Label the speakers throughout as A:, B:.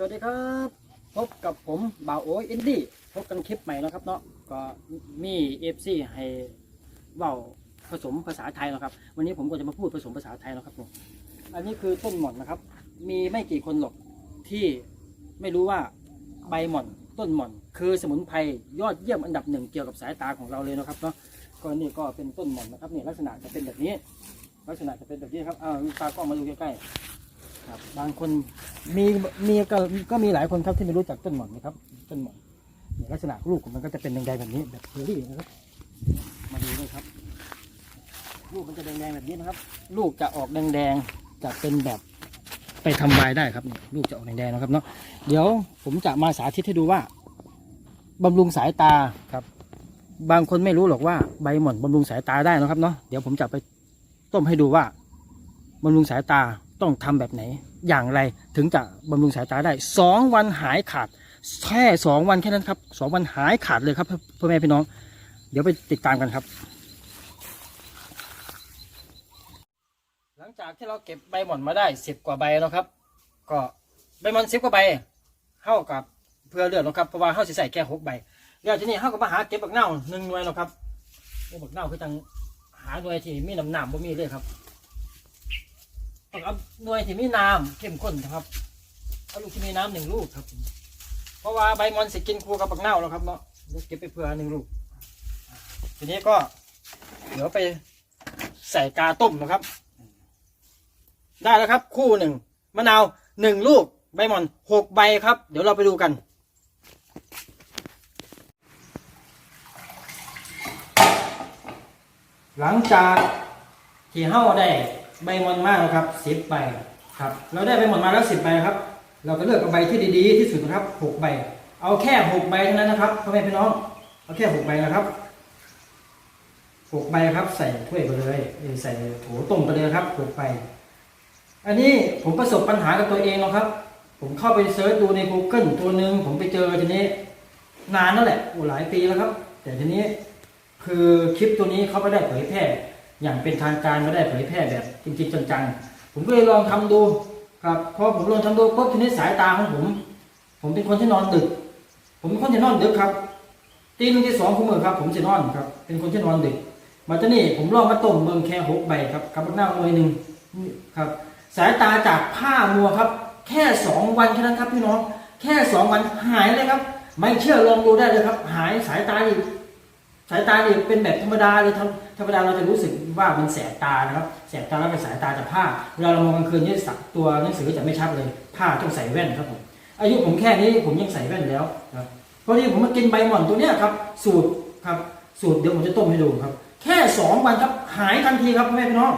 A: สวัสดีครับ พบกับผมบ่าวโอ้ยอินดี้พบกันคลิปใหม่แล้วครับเนาะก็มีเอฟซีให้เว้าผสมภาษาไทยแล้วครับ วันนี้ผมก็จะมาพูดผสมภาษาไทยแล้วครับผมอันนี้คือต้นหม่อนนะครับ มีไม่กี่คนหรอกที่ไม่รู้ว่าใบหม่อนต้นหม่อน คือสมุนไพรยอดเยี่ยมอันดับหนึ่งเกี่ยวกับสายตาของเราเลยนะครับเนาะก็นี่ก็เป็นต้นหม่อนนะครับนี่ลักษณะจะเป็นแบบนี้ ลักษณะจะเป็นแบบนี้ครับอ้าตากล้องมาดูใกล้ๆ ครับบางคนมีมีก็ก็มีหลายคนครับที่ไม่รู้จักต้นหม่อนนะครับต้นหม่อนเนี่ยลักษณะลูกของมันก็จะเป็นแดงๆแบบนี้แบบเชอรี่นะครับ มาดูด้วยครับ ลูกมันจะแดงๆแบบนี้นะครับ ลูกจะออกแดงๆจะเป็นแบบไปทำลายได้ครับเนี่ยลูกจะออกแดงๆนะครับเนาะเดี๋ยวผมจะมาสาธิตให้ดูว่าบำรุงสายตาครับ บางคนไม่รู้หรอกว่าใบหม่อนบำรุงสายตาได้นะครับเนาะเดี๋ยวผมจะไปต้มให้ดูว่าบำรุงสายตา ต้องทำแบบไหน อย่างไรถึงจะบำรุงสายตาได้สองวันหายขาด แค่สองวันแค่นั้นครับสองวันหายขาดเลยครับพ่อแม่พี่น้อง เดี๋ยวไปติดตามกันครับ หลังจากที่เราเก็บใบหม่อนมาได้สิบกว่าใบแล้วครับ ก็ใบหม่อนสิบกว่าใบเท่ากับเพื่อเลือดแล้วครับเพราะว่าเขาสิใส่แค่หกใบแล้วทีนี้เขาก็มาหาเก็บบักเน่าหนึ่งหน่วยแล้วครับบักเน่าคือจังหาหน่วยที่มีน้ำหนามบ่มีเลยครับ ต้องเอาหน่วยที่มีน้ำเข้มข้นนะครับเอาลูกที่มีน้ำหนึ่งลูกครับ เพราะว่าใบมอนสิกินคู่กับบักเน่าแล้วครับเนาะเดี๋ยวเก็บไปเผื่อหนึ่งลูก ทีนี้ก็ เดี๋ยวไปใส่กาต้มนะครับ ได้แล้วครับ คู่หนึ่งมะนาวหนึ่งลูกใบมอนหกใบครับ เดี๋ยวเราไปดูกันหลังจากที่เฮ้าได้ ใบมอนมากนะครับสิบใบครับ เราได้ใบมอนมาแล้วสิบใบครับ เราก็เลือกเอาใบที่ดีๆที่สุดนะครับหกใบ เอาแค่หกใบเท่านั้นนะครับพ่อแม่พี่น้อง เอาแค่หกใบนะครับหกใบครับ ใส่ถ้วยไปเลยเอ้ยใส่โถต้มไปเลยครับหกใบ อันนี้ผมประสบปัญหากับตัวเองนะครับ ผมเข้าไปเซิร์ชดูใน Google ตัวหนึ่งผมไปเจอทีนี้ นานแล้วแหละโอ้หลายปีแล้วครับ แต่ทีนี้คือคลิปตัวนี้เขาไม่ได้เผยแพร่ อย่างเป็นทางการไม่ได้เผยแพร่แบบจริงๆจังๆผมก็เลยลองทำดูครับพอผมลองทำดูปุ๊บทีนี้สายตาของผม ผมเป็นคนที่นอนดึก ผมเป็นคนที่นอนดึกครับตีหนึ่งที่สองของมือครับ ผมจะนอนครับ เป็นคนที่นอนดึก มาจะนี่ผมลองมาต้มเบิ่งแค่หกใบครับกับหน้าหน่วยหนึ่งครับ สายตาจากผ้ามัวครับ แค่สองวันแค่นั้นครับพี่น้อง แค่สองวันหายเลยครับ ไม่เชื่อลองดูได้เลยครับ หายสายตาอีก สายตาเนี่ยเป็นแบบธรรมดาเลยธรรมดาเราจะรู้สึกว่ามันแสบตานะครับแสบตาแล้วเป็นสายตาจากผ้าเวลาเรามองกลางคืนเนี่ยสักตัวหนังสือจะไม่ชัดเลยผ้าต้องใส่แว่นครับผมอายุผมแค่นี้ผมยังใส่แว่นแล้วครับพอดีผมมากินใบหม่อนตัวเนี้ยครับ สูตรครับสูตรเดี๋ยวผมจะต้มให้ดูครับ แค่สองวันครับหายทันทีครับแม่พี่น้อง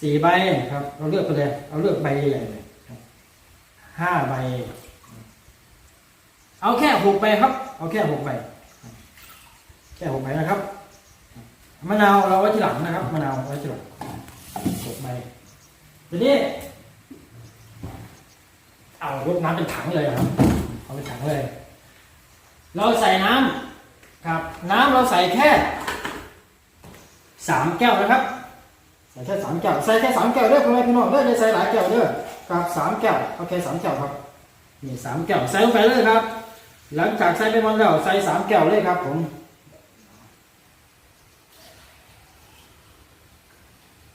A: สี่ใบครับ เราเลือกไปเลยเอาเลือกใบใหญ่เลยห้าใบ เอาแค่หกใบครับ เอาแค่หกใบ แค่หกใบนะครับ มะนาวเราไว้ที่หลังนะครับ มะนาวไว้ที่หลังหกใบทีนี้ เอายกน้ำเป็นถังเลยครับ เอาเป็นถังเลย เราใส่น้ำครับ น้ำเราใส่แค่สามแก้วนะครับใส่แค่สามแก้วใส่แค่สามแก้วเด้อพ่อแม่พี่น้องเด้ออย่าใส่หลายแก้วเด้อครับสามแก้วโอเคสามแก้วครับนี่สามแก้วใส่ลงไปเลยครับ หลังจากใส่ไปหมันแล้วใส่สามแก้วเลยครับผม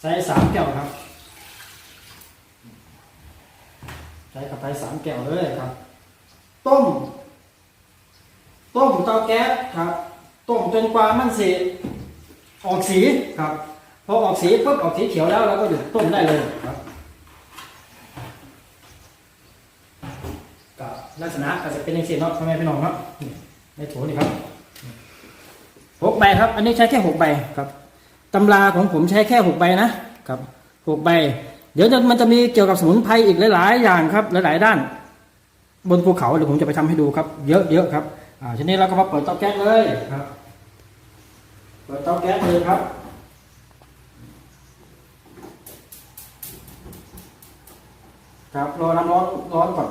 A: ใส่สามแก้วครับ ใส่เข้าไปสามแก้วเลยครับ ต้ม ต้มเตาแก๊สครับ ต้มจนกว่ามันสีออกสีครับ พอออกสีปุ๊บออกสีเขียวแล้วเราก็หยุดต้มได้เลยครับก็ลักษณะก็จะเป็นอย่างนี้เนาะพ่อแม่พี่น้องครับในโถนี่ครับหกใบครับ อันนี้ใช้แค่หกใบครับ ตำราของผมใช้แค่หกใบนะครับหกใบ เดี๋ยวจะมันจะมีเกี่ยวกับสมุนไพรอีกหลาย ๆ อย่างครับ หลาย ๆ ด้าน บนภูเขาเดี๋ยวผมจะไปทำให้ดูครับ เยอะ ๆ ครับอ่าทีนี้เราก็มาเปิดเตาแก๊สเลยครับ เปิดเตาแก๊สเลยครับครับรอน้ำร้อนร้อนก่อน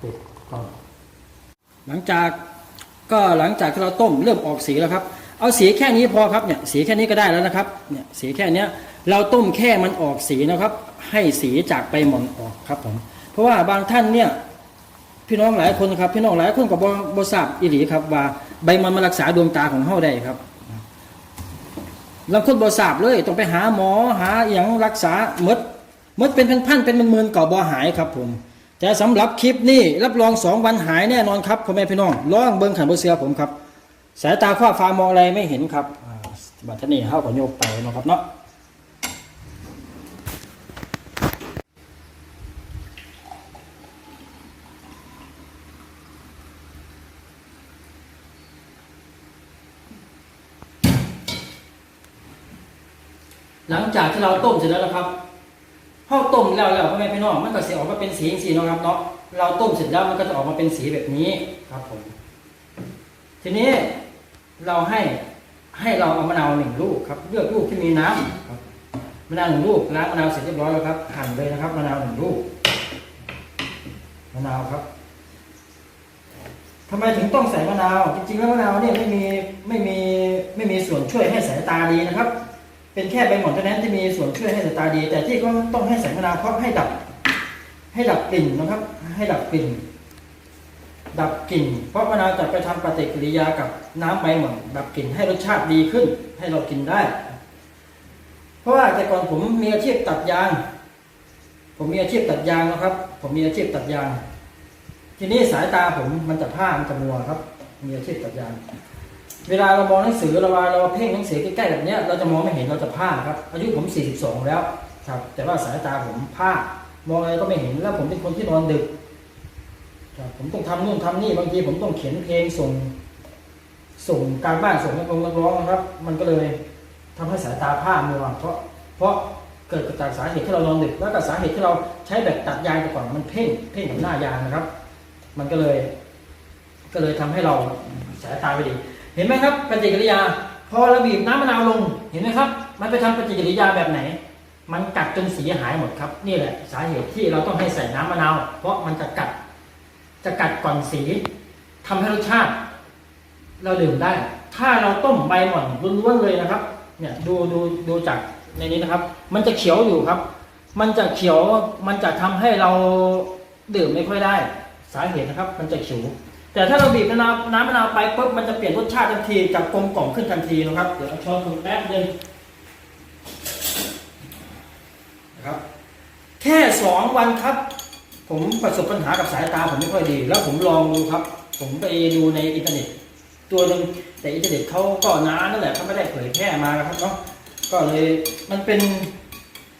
A: ปิดก่อนหลังจาก ก็หลังจากที่เราต้มเริ่มออกสีแล้วครับ เอาสีแค่นี้พอครับเนี่ยสีแค่นี้ก็ได้แล้วนะครับเนี่ยสีแค่นี้เราต้มแค่มันออกสีนะครับ ให้สีจากใบหม่อนออกครับผมเพราะว่าบางท่านเนี่ยพี่น้องหลายคนครับพี่น้องหลายคนกับบอบทราบอีหลีครับว่าใบมันมารักษาดวงตาของเฮาได้ครับบางคนบทราบเลยต้องไปหาหมอหาอย่างรักษาหมดหมดเป็นพันๆเป็นหมื่นๆก่อบอหายครับผม แต่สำหรับคลิปนี้รับรองสองวันหายแน่นอนครับพ่อแม่พี่น้องลองเบิ้งขันบเสือผมครับ สายตาคว้าฟ้ามองอะไรไม่เห็นครับบัตรนี้เฮาก็โยกไปนะครับเนาะหลังจากที่เราต้มเสร็จแล้วนะครับ เฮาต้มแล้วแล้วพ่อแม่พี่น้องมันก็สิออกมาเป็นสีสีเนาะครับเนาะเราต้มเสร็จแล้วมันก็จะออกมาเป็นสีแบบนี้ครับผม ทีนี้เราให้ให้เราเอามะนาวหนึ่งลูกครับเลือกลูกที่มีน้ำครับมะนาวหนึ่งลูกล้างมะนาวเสร็จเรียบร้อยแล้วครับหั่นเลยนะครับมะนาวหนึ่งลูกมะนาวครับทำไมถึงต้องใส่มะนาว จริงๆแล้วมะนาวเนี่ยไม่มีไม่มีไม่มีส่วนช่วยให้สายตาดีนะครับ เป็นแค่ใบหม่อนเท่านั้นที่มีส่วนช่วยให้สายตาดี แต่ที่ก็ต้องให้ใส่มะนาวเพราะให้ดับ ให้ดับกลิ่นนะครับ ให้ดับกลิ่น ดับกลิ่น เพราะมะนาวจะไปทำปฏิกิริยากับน้ำใบหม่อนดับกลิ่นให้รสชาติดีขึ้น ให้เรากินได้ เพราะว่าแต่ก่อนผมมีอาชีพตัดยาง ผมมีอาชีพตัดยางนะครับ ผมมีอาชีพตัดยาง ทีนี้สายตาผมมันจะพร่ามันจะมัวครับ มีอาชีพตัดยาง เวลาเรามองหนังสือเราวาเราเพ่งหนังสือใกล้ๆแบบเนี้ยเราจะมองไม่เห็นเราจะพลาดครับ อายุผม 42 แล้วครับแต่ว่าสายตาผมพลาดมองอะไรก็ไม่เห็นแล้วผมเป็นคนที่นอนดึกครับผมต้องทำนู่นทำนี่บางทีผมต้องเขียนเพลงส่ง ส่งการบ้านส่งนักร้องนักร้องนะครับ มันก็เลยทำให้สายตาพร่ามัวเพราะเพราะเกิดจากสาเหตุที่เรานอนดึก แล้วก็สาเหตุที่เราใช้แบบตัดยางแต่ก่อนมันเพ่งเพ่งกับหน้ายางนะครับ มันก็เลย ก็เลยทำให้เราสายตาไม่ดี เห็นไหมครับปฏิกิริยา พอเราบีบน้ำมะนาวลง เห็นไหมครับ มันไปทำปฏิกิริยาแบบไหน มันกัดจนสีหายหมดครับ นี่แหละสาเหตุที่เราต้องให้ใส่น้ำมะนาว เพราะมันจะกัด จะกัดก่อนสีทำให้รสชาติ เราดื่มได้ ถ้าเราต้มใบหม่อนล้วนๆเลยนะครับ เนี่ยดูดูดูจากในนี้นะครับ มันจะเขียวอยู่ครับ มันจะเขียว มันจะทำให้เราดื่มไม่ค่อยได้ สาเหตุนะครับ มันจะเขียว แต่ถ้าเราบีบมะนาวน้ำมะนาวไปปุ๊บมันจะเปลี่ยนรสชาติทันทีจากกลมกล่อมขึ้นทันทีนะครับ เดี๋ยวเอาช้อนคุณแป๊บนึงนะครับ แค่สองวันครับ ผมประสบปัญหากับสายตาผมไม่ค่อยดี แล้วผมลองดูครับ ผมไปดูในอินเทอร์เน็ต ตัวหนึ่งแต่อินเทอร์เน็ตเขาก็นานนั่นแหละเขาไม่ได้เผยแพร่มาครับเนาะก็เลยมันเป็น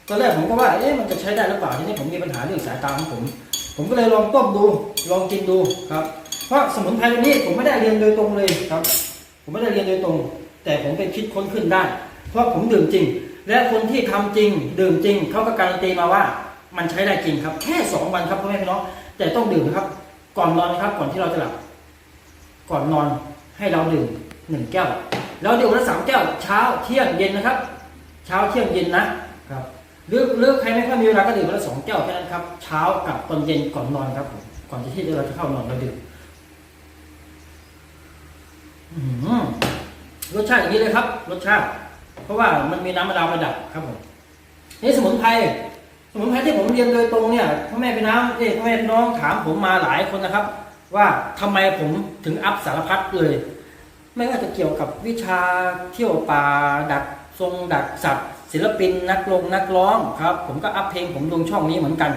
A: ตอนแรกผมก็ว่าเอ๊ะมันจะใช้ได้หรือเปล่าทีนี้ผมมีปัญหาเรื่องสายตาของผม ผมก็เลยลองต้มดู ลองกินดูครับ เพราะสมุนไพรตัวนี้ผมไม่ได้เรียนโดยตรงเลยครับ ผมไม่ได้เรียนโดยตรง แต่ผมไปคิดค้นขึ้นได้ เพราะผมดื่มจริง และคนที่ทำจริง ดื่มจริง เขาก็การันตีมาว่า มันใช้ได้จริงครับ แค่สองวันครับพ่อแม่พี่น้องแต่ต้องดื่มนะครับ ก่อนนอนนะครับ ก่อนที่เราจะหลับ ก่อนนอนให้เราดื่มหนึ่งแก้ว แล้วดื่มละสามแก้วเช้าเที่ยงเย็นนะครับ เช้าเที่ยงเย็นนะครับหรือหรือใครไม่ค่อยมีเวลาก็ดื่มวันละสองแก้วแค่นั้นครับ เช้ากับตอนเย็นก่อนนอนครับผมก่อนที่เราจะเข้านอนเราดื่ม รสชาติอย่างนี้เลยครับ รสชาติ เพราะว่ามันมีน้ำมะนาวประดับครับผมนี่สมุนไพรสมุนไพรที่ผมเรียนโดยตรงเนี่ยพ่อแม่พี่น้องเอ้ยพ่อแม่พี่น้องถามผมมาหลายคนนะครับ ว่าทำไมผมถึงอัพสารพัดเลย ไม่ว่าจะเกี่ยวกับวิชาเที่ยวป่าดักทรงดักสัตว์ศิลปินนักลงนักร้องครับ ผมก็อัพเพลงผมลงช่องนี้เหมือนกัน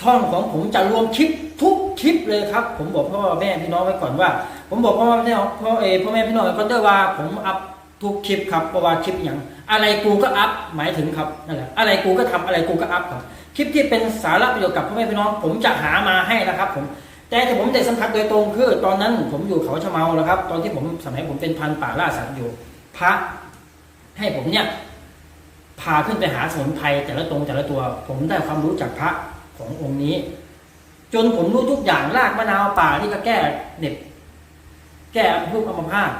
A: ช่องของผมจะรวมคลิปทุกคลิปเลยครับ ผมบอกพ่อแม่พี่น้องไว้ก่อนว่า ผมบอกพ่อแม่พ่อเออพ่อแม่พี่น้องก่อนเด้อว่าผมอัพทุกคลิปครับเพราะว่าคลิปอย่างอะไรกูก็อัพหมายถึงครับนั่นแหละอะไรกูก็ทำอะไรกูก็อัพครับคลิปที่เป็นสาระประโยชน์กับพ่อแม่พี่น้อง ผมจะหามาให้นะครับ ผมแต่ที่ผมได้สัมผัสโดยตรงคือ ตอนนั้นผมอยู่เขาชะเมาแล้วครับ ตอนที่ผมสมัยผมเป็นพันป่าล่าสัตว์อยู่ พระให้ผมเนี่ยพาขึ้นไปหาสมุนไพรแต่ละตรงแต่ละตัว ผมได้ความรู้จากพระ ขององค์นี้ จนผมรู้ทุกอย่างรากมะนาวป่าที่ก็แก้เหน็บ แก้รูปอัมพาต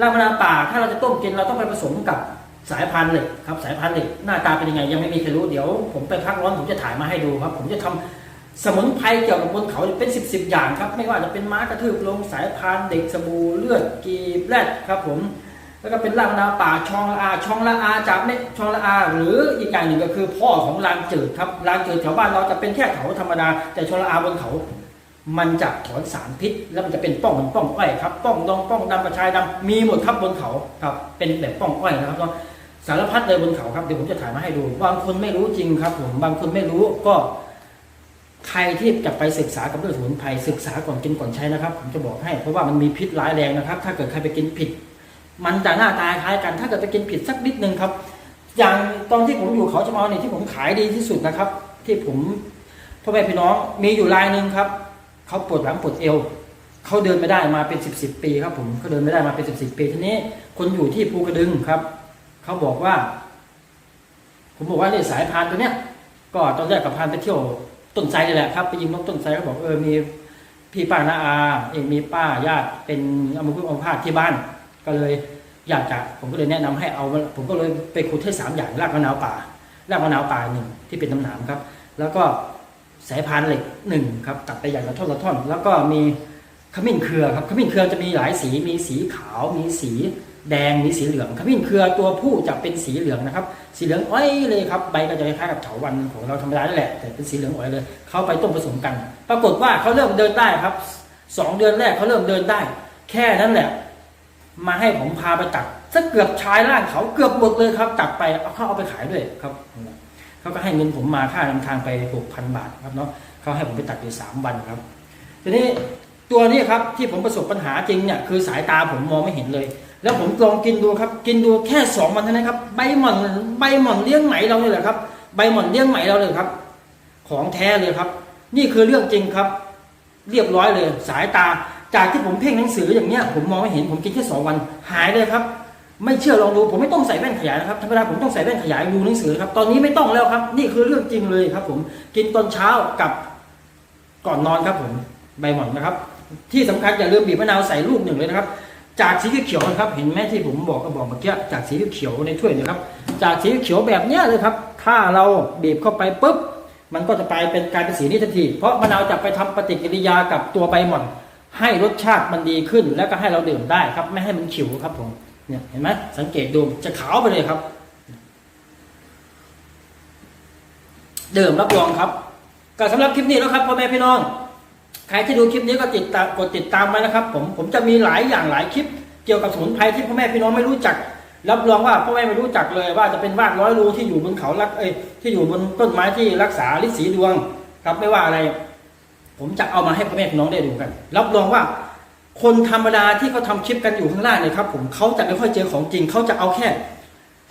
A: รากมะนาวป่าถ้าเราจะต้มกินเราต้องไปผสมกับสายพันธุ์เล็กครับ สายพันธุ์เล็กหน้าตาเป็นยังไงยังไม่มีใครรู้เดี๋ยว ผมไปพักร้อนผมจะถ่ายมาให้ดูครับ ผมจะทำสมุนไพรเกี่ยวกับบนเขาเป็นสิบสิบอย่างครับ ไม่ว่าจะเป็นม้ากระทืบลงสายพานเด็กสบู่เลือดกีบแรดครับผม แล้วก็เป็นรากมะนาป่าชองละอาชองละอาจากเม็ดชองละอา หรืออีกอย่างหนึ่งก็คือพ่อของลางจืดครับลางจืดแถวบ้านเราจะเป็นแค่เขาธรรมดา แต่ชองละอาบนเขา มันจะถอนสารพิษ แล้วมันจะเป็นป้องเหมือนป้องอ้อยครับป้องดองป้องดำกระชายดำมีหมดครับบนเขาครับเป็นแบบป้องอ้อยนะครับเนาะสารพัดเลยบนเขาครับเดี๋ยวผมจะถ่ายมาให้ดู บางคนไม่รู้จริงครับผมบางคนไม่รู้ก็ใครที่จะไปศึกษากับเรื่องสมุนไพรศึกษาก่อนกินก่อนใช้นะครับ ผมจะบอกให้เพราะว่ามันมีพิษร้ายแรงนะครับ ถ้าเกิดใครไปกินผิด มันจะหน้าตาคล้ายกัน ถ้าเกิดไปกินผิดสักนิดนึงครับ อย่างตอนที่ผมอยู่เขาชะเมาเนี่ยที่ผมขายดีที่สุดนะครับ ที่ผมพ่อแม่พี่น้องมีอยู่รายหนึ่งครับเขาปวดหลังปวดเอวเขาเดินไม่ได้มาเป็นสิบสิบปีครับผมเขาเดินไม่ได้มาเป็นสิบสิบปีทีนี้ คนอยู่ที่ภูกระดึงครับเขาบอกว่า ผมบอกว่าเนี่ยสายพานตัวเนี้ยก็ตอนแรกกับพานไปเที่ยวต้นไทรนี่แหละครับไปยิงนกต้นไทรเขาบอกเออมีพี่ป้านาอาเองมีป้าญาติเป็นอมุขอมพาตที่บ้าน ก็เลยอยากจะผมก็เลยแนะนำให้เอา ผมก็เลยไปขุดให้สามอย่างรากมะนาวป่ารากมะนาวป่าหนึ่งที่เป็นน้ำหนามครับ แล้วก็สายพานเหล็กหนึ่งครับตัดไปอย่างละท่อนละท่อน แล้วก็มีขมิ้นเครือครับขมิ้นเครือจะมีหลายสีมีสีขาว มีสีแดงมีสีเหลืองขมิ้นเครือตัวผู้จะเป็นสีเหลืองนะครับ สีเหลืองอ้อยเลยครับใบก็จะคล้ายๆกับเถาวันของเราธรรมดานั่นแหละแต่เป็นสีเหลืองอ้อยเลยเขาไปต้มผสมกัน ปรากฏว่าเขาเริ่มเดินได้ครับสองเดือนแรกเขาเริ่มเดินได้ แค่นั้นแหละ มาให้ผมพาไปตัดสักเกือบชายร่างเขาเกือบหมดเลยครับ ตัดไปเอาเขาเอาไปขายด้วยครับเขาก็ให้เงินผมมาค่านำทางไปหกพันบาทครับเนาะเขาให้ผมไปตัดอยู่สามวันครับ ทีนี้ตัวนี้ครับที่ผมประสบปัญหาจริงเนี่ยคือสายตาผมมองไม่เห็นเลย แล้วผมลองกินดูครับ กินดูแค่สองวันเท่านั้นครับใบหม่อนใบหม่อนเลี้ยงไหมเราเนี่ยแหละครับ ใบหม่อนเลี้ยงไหมเราเลยครับ ของแท้เลยครับ นี่คือเรื่องจริงครับ เรียบร้อยเลย สายตา จากที่ผมเพ่งหนังสืออย่างเนี้ยผมมองไม่เห็นผมกินแค่สองวัน หายเลยครับ ไม่เชื่อลองดูผมไม่ต้องใส่แว่นขยายนะครับธรรมดาผมต้องใส่แว่นขยายดูหนังสือครับตอนนี้ไม่ต้องแล้วครับ นี่คือเรื่องจริงเลยครับ ผมกินตอนเช้ากับก่อนนอนครับผมใบหม่อนนะครับ ที่สำคัญอย่าลืมบีบมะนาวใส่ลูกหนึ่งเลยนะครับ จากสีเขียวนะครับ เห็นไหมที่ผมบอกก็บอกเมื่อกี้จากสีเขียวในถ้วยนะครับ จากสีเขียวแบบเนี้ยเลยครับ ถ้าเราบีบเข้าไปปุ๊บมันก็จะไปเป็นกลายเป็นสีนี้ทันที เพราะมะนาวจะไปทำปฏิกิริยากับตัวใบหม่อน ให้รสชาติมันดีขึ้น แล้วก็ให้เราดื่มได้ครับ ไม่ให้มันขิวครับผมเนี่ยเห็นไหมสังเกตดูจะขาวไปเลยครับเดิมรับรองครับก็สำหรับคลิปนี้แล้วครับพ่อแม่พี่น้องใครที่ดูคลิปนี้ก็ติดตามกดติดตามไว้นะครับ ผมผมจะมีหลายอย่างหลายคลิป เกี่ยวกับสมุนไพรที่พ่อแม่พี่น้องไม่รู้จักรับรองว่าพ่อแม่ไม่รู้จักเลยว่าจะเป็นว่านร้อยรูที่อยู่บนเขาลักเอ้ยที่อยู่บนต้นไม้ที่รักษาฤทธิ์สีดวง ครับไม่ว่าอะไร ผมจะเอามาให้พ่อแม่พี่น้องได้ดูกัน รับรองว่า คนธรรมดาที่เขาทำคลิปกันอยู่ข้างล่างเนี่ยครับ ผมเขาจะไม่ค่อยเจอของจริงเขาจะเอาแค่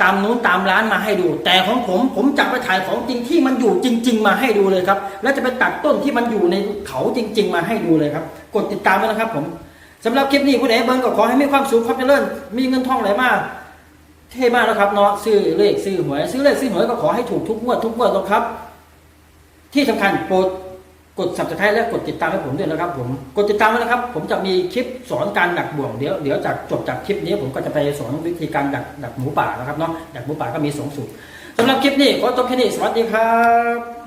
A: ตามนู้นตามร้านมาให้ดู แต่ของผมผมจะไปถ่ายของจริงที่มันอยู่จริง ๆ มาให้ดูเลยครับ แล้วจะไปตัดต้นที่มันอยู่ในเขาจริง ๆ มาให้ดูเลยครับ กดติดตามไว้นะครับ ผมสำหรับคลิปนี้ผู้ใดเบิ้งก็ขอให้มีความสุขความเจริญมีเงินทองไหลมาเท่มากแล้วครับเนาะซื้อเลขซื้อหวยซื้อเลขซื้อหวยก็ขอให้ถูกทุกงวดทุกงวดนะครับ ที่สำคัญโปรด กด subscribe และกดติดตามให้ผมด้วยนะครับ ผมกดติดตามไว้นะครับ ผมจะมีคลิปสอนการดักบ่วงเดี๋ยวเดี๋ยวจากจบจากคลิปนี้ ผมก็จะไปสอนวิธีการดักดักหมูป่านะครับเนาะดักหมูป่าก็มีสองสูตรสำหรับคลิปนี้ก็จบแค่นี้สวัสดีครับ